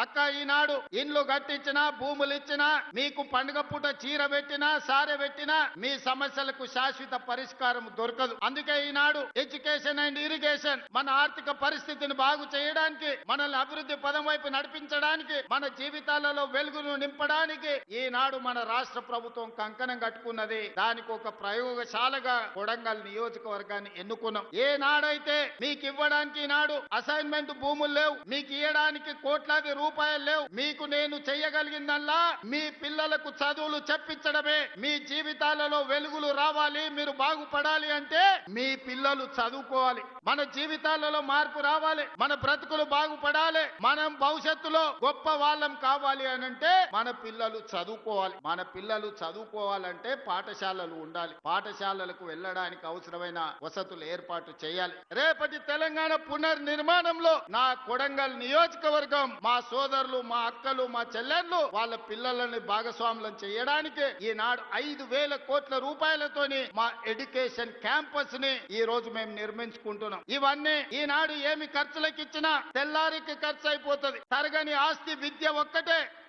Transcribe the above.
అక్క ఈనాడు ఇండ్లు కట్టించినా భూములు ఇచ్చినా మీకు పండుగ పూట చీర పెట్టినా సారె పెట్టినా మీ సమస్యలకు శాశ్వత పరిష్కారం దొరకదు. అందుకే ఈనాడు ఎడ్యుకేషన్ అండ్ ఇరిగేషన్ మన ఆర్థిక పరిస్థితిని బాగు చేయడానికి మనల్ని అభివృద్ధి పదం వైపు నడిపించడానికి మన జీవితాలలో వెలుగును నింపడానికి ఈనాడు మన రాష్ట్ర ప్రభుత్వం కంకణం కట్టుకున్నది. దానికి ఒక ప్రయోగశాలగా కొడంగల్ నియోజకవర్గాన్ని ఎన్నుకున్నాం. ఏ నాడైతే మీకు ఇవ్వడానికి ఈనాడు అసైన్మెంట్ భూములు లేవు మీకు ఇవ్వడానికి కోట్లాది రూపాయలు లేవు. మీకు నేను చేయగలిగిందల్లా మీ పిల్లలకు చదువులు చెప్పించడమే. మీ జీవితాలలో వెలుగులు రావాలి మీరు బాగుపడాలి అంటే మీ పిల్లలు చదువుకోవాలి. మన జీవితాలలో మార్పు రావాలి. మన బ్రతుకులు బాగుపడాలి. మనం భవిష్యత్తులో గొప్ప వాళ్ళం కావాలి అని అంటే మన పిల్లలు చదువుకోవాలి. మన పిల్లలు చదువుకోవాలంటే పాఠశాలలు ఉండాలి. పాఠశాలలకు వెళ్ళడానికి అవసరమైన వసతులు ఏర్పాటు చేయాలి. రేపటి తెలంగాణ పునర్నిర్మాణంలో నా కొడంగల్ నియోజకవర్గం మా సోదరులు మా అక్కలు మా చెల్లెళ్ళు వాళ్ళ పిల్లలని భాగస్వాములను చేయడానికి ఈనాడు ఐదు వేల కోట్ల రూపాయలతోని మా ఎడ్యుకేషన్ క్యాంపస్ ని ఈ రోజు మేము నిర్మించుకుంటున్నాం. ఇవన్నీ ఈనాడు ఏమి ఖర్చులకు ఇచ్చినా తెల్లారికి ఖర్చు అయిపోతుంది తరగని ఆస్తి విద్య ఒక్కటే